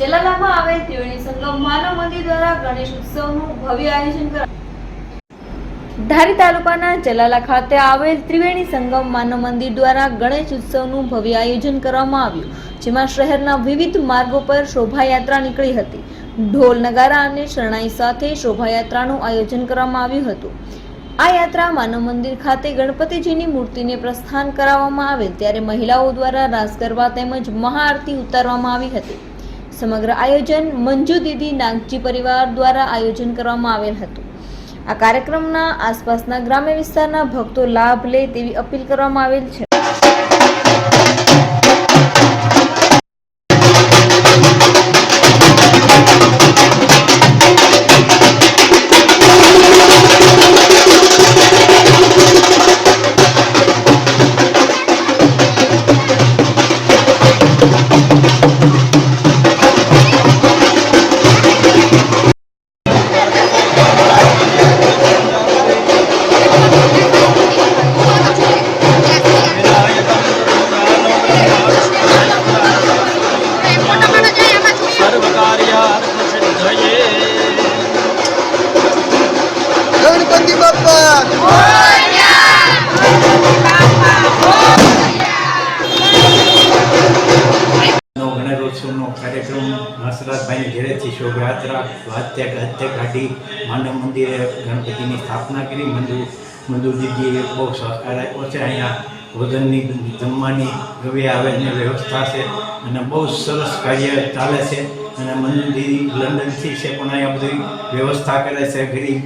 જલાલામાં આવેલ ત્રિવેણી સંગમ માનવ મંદિર દ્વારા ગણેશ ઉત્સવનું ભવ્ય આયોજન કરાયું ધારી તાલુકાના જલાલા ખાતે આવેલ ત્રિવેણી સંગમ માનવ મંદિર દ્વારા ગણેશ ઉત્સવનું ભવ્ય આયોજન કરવામાં આવ્યું, જેમાં શહેરના વિવિધ માર્ગો પર શોભાયાત્રા નીકળી હતી. ઢોલ, નગારા અને શરણાઈ સાથે શોભાયાત્રાનું આયોજન કરવામાં આવ્યું હતું. આ યાત્રા માનવ મંદિર ખાતે ગણપતિજીની મૂર્તિને પ્રસ્થાન કરાવવામાં આવેલ, ત્યારે મહિલાઓ દ્વારા રાસ ગરબા તેમજ મહાઆરતી ઉતારવામાં આવી હતી. સમગ્ર આયોજન મંજુ દીદી નાગજી પરિવાર દ્વારા આયોજન કરવામાં આવેલ હતું. આ કાર્યક્રમના આસપાસના ગ્રામ્ય વિસ્તારના ભક્તો લાભ લે તેવી અપીલ કરવામાં આવેલ છે. સર્વકાર્યાર્થસિદ્ધયે નો ગણેશોત્સવનો કાર્યક્રમ હંસરાજભાઈની ઘેરેથી શોભાયાત્રા વાત્ય હત્યા કાઢી માંડવ મંદિરે ગણપતિની સ્થાપના કરી. મંદુ મંદુ દીદીએ બહુ સહકાર આપ્યો છે અહીંયા ભોજનની જમવાની ગવી આવેની વ્યવસ્થા છે અને બહુ સરસ કાર્ય ચાલે છે. અને મંદિર લંડનથી છે પણ અહીંયા બધી વ્યવસ્થા કરે છે. ગરીબ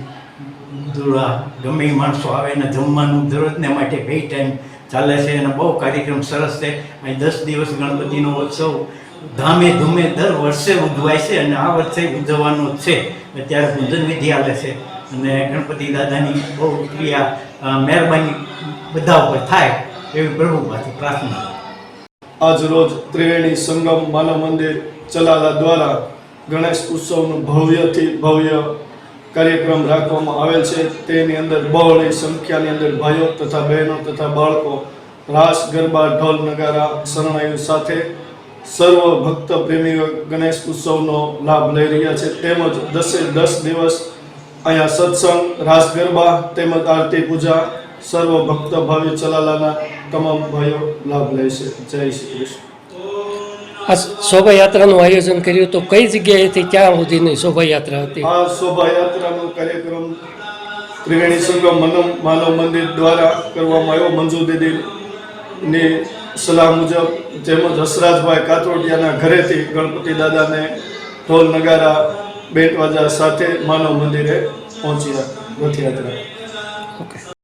દુરા ગમે માણસો આવે ને જમવાનું દરરોજને માટે બે ટાઈમ ચાલે છે અને બહુ કાર્યક્રમ સરસ છે. અહીં દસ દિવસ ગણપતિનો ઉત્સવ ધામે ધૂમે દર વર્ષે ઉજવાય છે અને આ વર્ષે ઉજવવાનો છે. અત્યારે પૂજન વિધિ આવે છે અને ગણપતિ દાદાની બહુ ક્રિયા મહેરબાની બધા ઉપર થાય એવી પ્રભુમાંથી પ્રાર્થના. આજ રોજ ત્રિવેણી સંગમ માનવ મંદિર ચલાલા દ્વારા ગણેશ ઉત્સવનું ભવ્યથી ભવ્ય કાર્યક્રમ રાખવામાં આવેલ છે. તેની અંદર બહોળી સંખ્યાની અંદર ભાઈઓ તથા બહેનો તથા બાળકો રાસ, ગરબા, ઢોલ, નગારા, શરણાઈઓ સાથે સર્વ ભક્ત પ્રેમીઓ ગણેશ ઉત્સવનો લાભ લઈ રહ્યા છે. તેમજ દસે દસ દિવસ અહીંયા સત્સંગ, રાસ, ગરબા તેમજ આરતી પૂજા સર્વ ભક્ત ભાવિ ચલાલાના તમામ ભાઈઓ લાભ લે છે. જય શ્રી કૃષ્ણ. આ શોભાયાત્રાનું આયોજન કર્યું તો કઈ જગ્યાએથી ક્યાં સુધીની શોભાયાત્રા હતી? આ શોભાયાત્રાનો કાર્યક્રમ ત્રિવેણી સંગમ માનવ માનવ મંદિર દ્વારા કરવામાં આવ્યો. મંજુ દીદીની સલાહ મુજબ તેમજ હસરાજભાઈ કાતરોડિયાના ઘરેથી ગણપતિ દાદાને ઢોલ નગારા બેટ વાજા સાથે માનવ મંદિરે પહોંચ્યા રથયાત્રા. ઓકે.